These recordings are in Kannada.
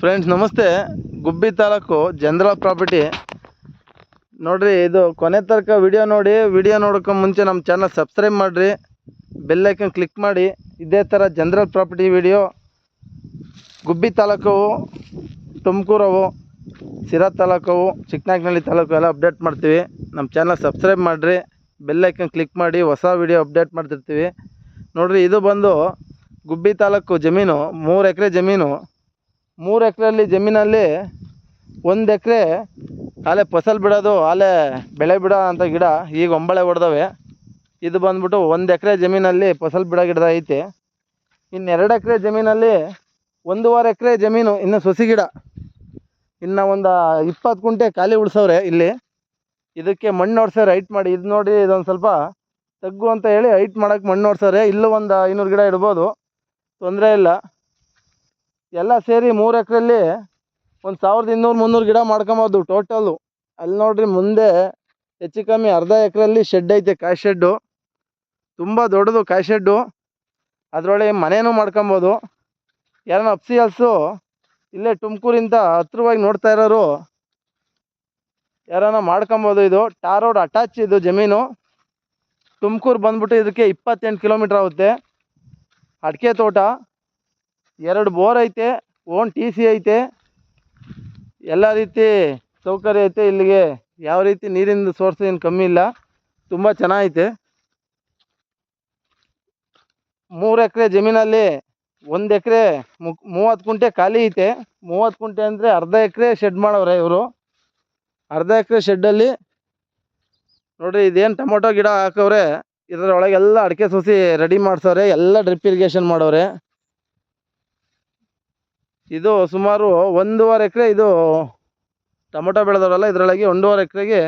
ಫ್ರೆಂಡ್ಸ್ ನಮಸ್ತೆ. ಗುಬ್ಬಿ ತಾಲೂಕು ಜನರಲ್ ಪ್ರಾಪರ್ಟಿ. ನೋಡ್ರಿ, ಇದು ಕೊನೆ ತನಕ ವಿಡಿಯೋ ನೋಡಿ ವಿಡಿಯೋ ನೋಡೋಕೆ ಮುಂಚೆ ನಮ್ಮ ಚಾನಲ್ ಸಬ್ಸ್ಕ್ರೈಬ್ ಮಾಡಿರಿ. ಬೆಲ್ಲೈಕನ್ ಕ್ಲಿಕ್ ಮಾಡಿ. ಇದೇ ಥರ general property video Gubbi taluk ತುಮಕೂರವು ಸಿರಾ ತಾಲೂಕವು, ಚಿಕ್ಕನಾಗ್ನಳ್ಳಿ ತಾಲೂಕು ಎಲ್ಲ ಅಪ್ಡೇಟ್ ಮಾಡ್ತೀವಿ. ನಮ್ಮ ಚಾನಲ್ ಸಬ್ಸ್ಕ್ರೈಬ್ ಮಾಡಿರಿ. ಬೆಲ್ಲೈಕನ್ ಕ್ಲಿಕ್ ಮಾಡಿ, ಹೊಸ ವಿಡಿಯೋ ಅಪ್ಡೇಟ್ ಮಾಡ್ತಿರ್ತೀವಿ. ನೋಡಿರಿ, ಇದು ಬಂದು ಗುಬ್ಬಿ ತಾಲೂಕು ಜಮೀನು, ಮೂರು ಎಕರೆ ಜಮೀನು. ಮೂರು ಎಕರೆಯಲ್ಲಿ ಜಮೀನಲ್ಲಿ ಒಂದು ಎಕರೆ ಆಲೆ ಫಸಲ್ ಬಿಡೋದು, ಆಲೆ ಬೆಳೆ ಬಿಡೋ ಅಂತ ಗಿಡ ಈಗ ಒಂಬಳೆ ಹೊಡೆದವೆ. ಇದು ಬಂದ್ಬಿಟ್ಟು ಒಂದು ಎಕರೆ ಜಮೀನಲ್ಲಿ ಫಸಲು ಬಿಡೋ ಗಿಡ ಐತೆ. ಇನ್ನು ಎರಡು ಎಕರೆ ಜಮೀನಲ್ಲಿ ಒಂದೂವರೆ ಎಕರೆ ಜಮೀನು, ಇನ್ನು ಸೊಸಿ ಗಿಡ. ಇನ್ನು ಒಂದು ಇಪ್ಪತ್ತು ಕುಂಟೆ ಖಾಲಿ ಉಳಿಸವ್ರೆ ಇಲ್ಲಿ. ಇದಕ್ಕೆ ಮಣ್ಣು ಹೊಡ್ಸವ್ರೆ ಹೈಟ್ ಮಾಡಿ, ಇದು ನೋಡಿ ಇದೊಂದು ಸ್ವಲ್ಪ ತಗ್ಗು ಅಂತ ಹೇಳಿ ಹೈಟ್ ಮಾಡೋಕ್ಕೆ ಮಣ್ಣು ಹೊಡ್ಸವ್ರೆ ಇಲ್ಲೂ ಒಂದು ಐನೂರು ಗಿಡ ಇಡ್ಬೋದು. ತೊಂದರೆ ಇಲ್ಲ. ಎಲ್ಲ ಸೇರಿ ಮೂರು ಎಕರೆಯಲ್ಲಿ ಒಂದು ಸಾವಿರದ ಇನ್ನೂರು ಮುನ್ನೂರು ಗಿಡ ಮಾಡ್ಕೊಬೋದು ಟೋಟಲು ಅಲ್ಲಿ ನೋಡ್ರಿ ಮುಂದೆ ಹೆಚ್ಚು ಕಮ್ಮಿ ಅರ್ಧ ಎಕರೆಯಲ್ಲಿ ಶೆಡ್ ಐತೆ ಕಾಯಿ ಶೆಡ್ಡು ತುಂಬ ದೊಡ್ಡದು ಕಾಯಿ ಶೆಡ್ಡು ಅದರೊಳಗೆ ಮನೇನೂ ಮಾಡ್ಕೊಬೋದು ಯಾರನ್ನ ಅಪ್ಸಿಯಲ್ಸು ಇಲ್ಲೇ ತುಮಕೂರಿಂದ ಹತ್ರವಾಗಿ ನೋಡ್ತಾ ಇರೋರು, ಯಾರನ್ನ ಮಾಡ್ಕೊಬೋದು ಇದು. ಟಾರ್ ರೋಡ್ ಅಟ್ಯಾಚ್ ಇದು ಜಮೀನು. ತುಮಕೂರು ಬಂದ್ಬಿಟ್ಟು ಇದಕ್ಕೆ ಇಪ್ಪತ್ತೆಂಟು ಕಿಲೋಮೀಟ್ರ್ ಆಗುತ್ತೆ. ಅಡಿಕೆ ತೋಟ. ಎರಡು ಬೋರ್ ಐತೆ, ಓನ್ ಟಿ ಸಿ ಐತೆ. ಎಲ್ಲ ರೀತಿ ಸೌಕರ್ಯ ಐತೆ, ಇಲ್ಲಿಗೆ ಯಾವ ರೀತಿ ನೀರಿನ ಸೋರ್ಸ್ ಏನು ಕಮ್ಮಿ ಇಲ್ಲ. ತುಂಬ ಚೆನ್ನಾಗೈತೆ. ಮೂರು ಎಕರೆ ಜಮೀನಲ್ಲಿ ಒಂದು ಎಕರೆ ಮುಕ್ ಮೂವತ್ತು ಕುಂಟೆ ಖಾಲಿ ಐತೆ. ಮೂವತ್ತು ಕುಂಟೆ ಅಂದರೆ ಅರ್ಧ ಎಕರೆ ಶೆಡ್ ಮಾಡವ್ರೆ ಇವರು. ಅರ್ಧ ಎಕರೆ ಶೆಡ್ಡಲ್ಲಿ ನೋಡಿರಿ ಇದೇನು ಟೊಮೊಟೊ ಗಿಡ ಹಾಕವ್ರೆ, ಇದರೊಳಗೆಲ್ಲ ಅಡಿಕೆ ಸಸಿ ರೆಡಿ ಮಾಡ್ಸವ್ರೆ, ಎಲ್ಲ ಡ್ರಿಪ್ ಇರಿಗೇಷನ್ ಮಾಡವ್ರೆ. ಇದು ಸುಮಾರು ಒಂದೂವರೆ ಎಕರೆ ಇದು ಟೊಮೊಟೊ ಬೆಳೆದವರಲ್ಲ, ಇದರೊಳಗೆ ಒಂದೂವರೆ ಎಕರೆಗೆ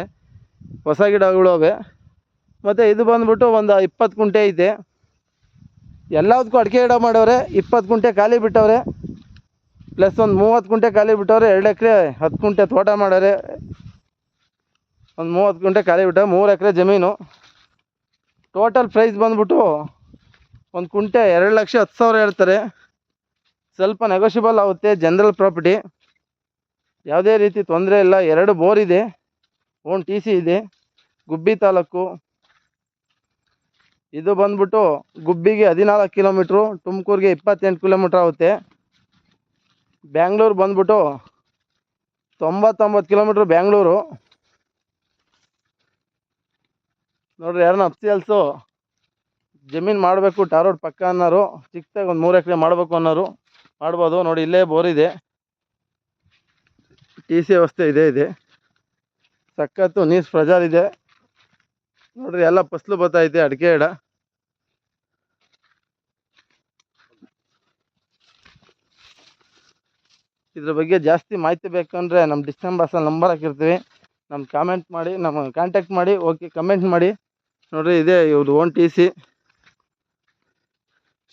ಹೊಸ ಗಿಡಗಳು ಅವೆ. ಮತ್ತು ಇದು ಬಂದ್ಬಿಟ್ಟು ಒಂದು ಇಪ್ಪತ್ತು ಕುಂಟೆ ಐತೆ. ಎಲ್ಲದಕ್ಕೂ ಅಡಿಕೆ ಗಿಡ ಮಾಡವ್ರೆ ಇಪ್ಪತ್ತು ಕುಂಟೆ ಖಾಲಿ ಬಿಟ್ಟವ್ರೆ, ಪ್ಲಸ್ ಒಂದು ಮೂವತ್ತು ಕುಂಟೆ ಖಾಲಿ ಬಿಟ್ಟವ್ರೆ, ಎರಡು ಎಕರೆ ಹತ್ತು ಕುಂಟೆ ತೋಟ ಮಾಡವ್ರೆ ಒಂದು ಮೂವತ್ತು ಕುಂಟೆ ಖಾಲಿ ಬಿಟ್ಟವ್ರೆ, ಮೂರು ಎಕರೆ ಜಮೀನು. ಟೋಟಲ್ ಪ್ರೈಸ್ ಬಂದ್ಬಿಟ್ಟು ಒಂದು ಕುಂಟೆ ಎರಡು ಲಕ್ಷ ಹತ್ತು ಸಾವಿರ ಹೇಳ್ತಾರೆ. ಸ್ವಲ್ಪ ನೆಗೋಷಿಯಬಲ್ ಆಗುತ್ತೆ ಜನರಲ್ ಪ್ರಾಪರ್ಟಿ ಯಾವುದೇ ರೀತಿ ತೊಂದರೆ ಇಲ್ಲ, ಎರಡು ಬೋರ್ ಇದೆ ಓನ್ ಟಿ ಸಿ ಇದೆ, ಗುಬ್ಬಿ ತಾಲೂಕು. ಇದು ಬಂದ್ಬಿಟ್ಟು ಗುಬ್ಬಿಗೆ ಹದಿನಾಲ್ಕು ಕಿಲೋಮೀಟ್ರು ತುಮಕೂರಿಗೆ ಇಪ್ಪತ್ತೆಂಟು ಕಿಲೋಮೀಟ್ರ್ ಆಗುತ್ತೆ. ಬ್ಯಾಂಗ್ಳೂರು ಬಂದ್ಬಿಟ್ಟು ತೊಂಬತ್ತೊಂಬತ್ತು ಕಿಲೋಮೀಟ್ರ್ ಬ್ಯಾಂಗ್ಳೂರು. ನೋಡ್ರಿ, ಯಾರನ್ನ ಅಪ್ಸಿಯಲ್ಸು ಜಮೀನು ಮಾಡಬೇಕು ಟಾರೋಡ್ ರೋಡ್ ಪಕ್ಕ ಅನ್ನೋರು ಚಿಕ್ಕದಾಗಿ ಒಂದು ಮೂರು ಎಕರೆ ಮಾಡಬೇಕು ಅನ್ನೋರು. ಮಾಡ್ಬೋದು. ನೋಡಿ, ಇಲ್ಲೇ ಬೋರ್ ಇದೆ. ಟಿ ಸಿ ವ್ಯವಸ್ಥೆ ಇದೆ ಇದೆ. ಸಖತ್ತು ನೀರು ಪ್ರಜಾರ್ ಇದೆ. ನೋಡ್ರಿ, ಎಲ್ಲ ಫಸ್ಲು ಬತ್ತೈತೆ ಅಡಿಕೆ ಎಡ. ಇದ್ರ ಬಗ್ಗೆ ಜಾಸ್ತಿ ಮಾಹಿತಿ ಬೇಕಂದರೆ ನಮ್ಮ ಡಿಸ್ಕ್ರಿಪ್ಷನ್ ಬಾಕ್ಸಲ್ಲಿ ನಂಬರ್ ಹಾಕಿರ್ತೀವಿ. ನಮ್ಮ ಕಾಮೆಂಟ್ ಮಾಡಿ ನಮ್ಮ ಕಾಂಟ್ಯಾಕ್ಟ್ ಮಾಡಿ ಓಕೆ ಕಮೆಂಟ್ ಮಾಡಿ. ನೋಡ್ರಿ, ಇದೆ ಇವ್ರು ಓನ್ ಟಿ ಸಿ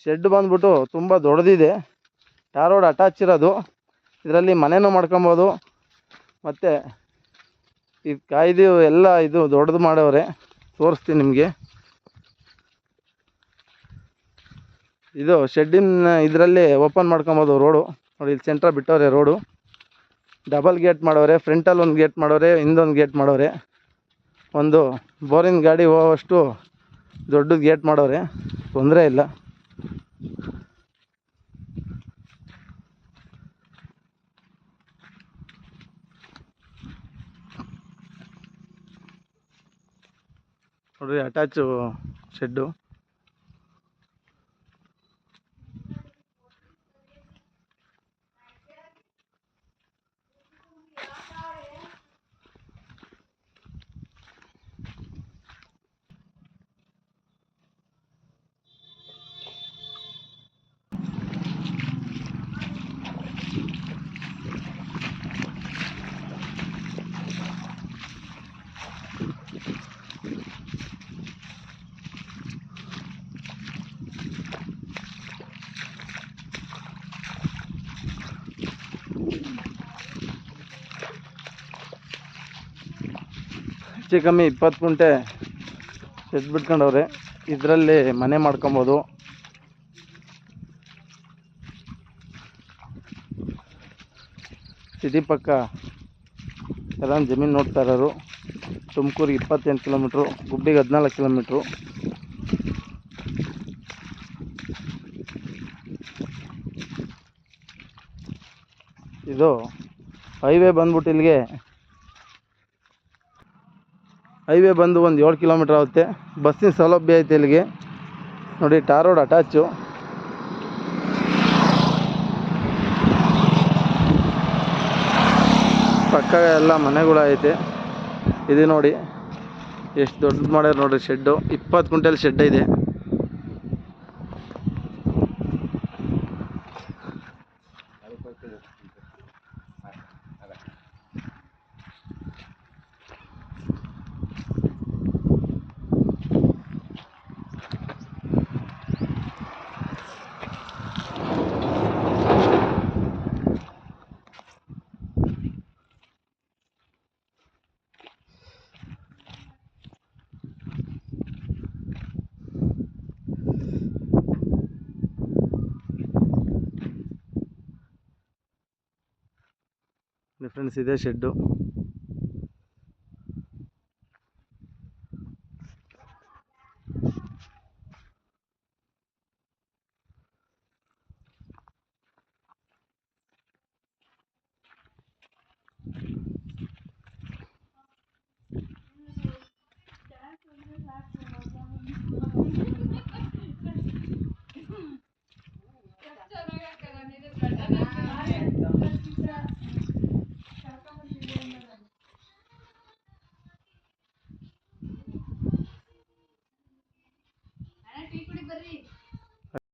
ಶೆಡ್ ಬಂದ್ಬಿಟ್ಟು ತುಂಬ ದೊಡ್ಡದಿದೆ. ಟಾರ್ ರೋಡ್ ಅಟ್ಯಾಚ್ ಇರೋದು. ಇದರಲ್ಲಿ ಮನೆನೂ ಮಾಡ್ಕೊಬೋದು. ಮತ್ತು ಈ ಕಾಯ್ದು ಎಲ್ಲ ಇದು ದೊಡ್ಡದು ಮಾಡವ್ರೆ. ತೋರಿಸ್ತೀನಿ ನಿಮಗೆ. ಇದು ಶೆಡ್ಡಿನ ಇದರಲ್ಲಿ ಓಪನ್ ಮಾಡ್ಕೊಬೋದು ರೋಡು ನೋಡಿ, ಇಲ್ಲಿ ಸೆಂಟ್ರ ಬಿಟ್ಟವ್ರೆ ರೋಡು ಡಬಲ್ ಗೇಟ್ ಮಾಡೋರೆ ಫ್ರಂಟಲ್ಲಿ ಒಂದು ಗೇಟ್ ಮಾಡೋರೆ ಹಿಂದೊಂದು ಗೇಟ್ ಮಾಡೋರೆ ಒಂದು ಬೋರಿನ ಗಾಡಿ ಹೋಗೋವಷ್ಟು ದೊಡ್ಡದು ಗೇಟ್ ಮಾಡೋರೆ ತೊಂದರೆ ಇಲ್ಲ. ನೋಡ್ರಿ ಅಟ್ಯಾಚು ಶೆಡ್ಡು. ಹೆಚ್ಚು ಕಮ್ಮಿ ಇಪ್ಪತ್ತು ಗುಂಟೆ ಶೆಡ್ ಬಿಟ್ಕೊಂಡವ್ರೆ ಇದರಲ್ಲಿ ಮನೆ ಮಾಡ್ಕೊಬೋದು. ಸಿಟಿ ಪಕ್ಕ ಎಲ್ಲ ಜಮೀನು ನೋಡ್ತಾ ಇರೋರು. ತುಮಕೂರಿಗೆ ಇಪ್ಪತ್ತೆಂಟು ಕಿಲೋಮೀಟ್ರು, ಗುಬ್ಬಿಗೆ ಹದಿನಾಲ್ಕು ಕಿಲೋಮೀಟ್ರು. ಇದು ಹೈವೇ ಬಂದ್ಬಿಟ್ಟು ಇಲ್ಲಿಗೆ ಹೈವೇ ಬಂದು ಒಂದು ಏಳು ಕಿಲೋಮೀಟ್ರ್ ಆಗುತ್ತೆ. ಬಸ್ಸಿನ ಸೌಲಭ್ಯ ಐತೆ ಇಲ್ಲಿಗೆ. ನೋಡಿ, ಟಾರ್ ರೋಡ್ ಅಟ್ಯಾಚು. ಪಕ್ಕ ಎಲ್ಲ ಮನೆಗಳು ಐತೆ. ಇದು ನೋಡಿ, ಎಷ್ಟು ದೊಡ್ಡದು ಮಾಡ್ಯಾರ ನೋಡಿರಿ ಶೆಡ್ಡು ಇಪ್ಪತ್ತು ಕ್ವಿಂಟಲ್ ಶೆಡ್ ಇದೆ. ಫ್ರೆಂಡ್ಸ್ ಇದೆ ಶೆಡ್ಡು.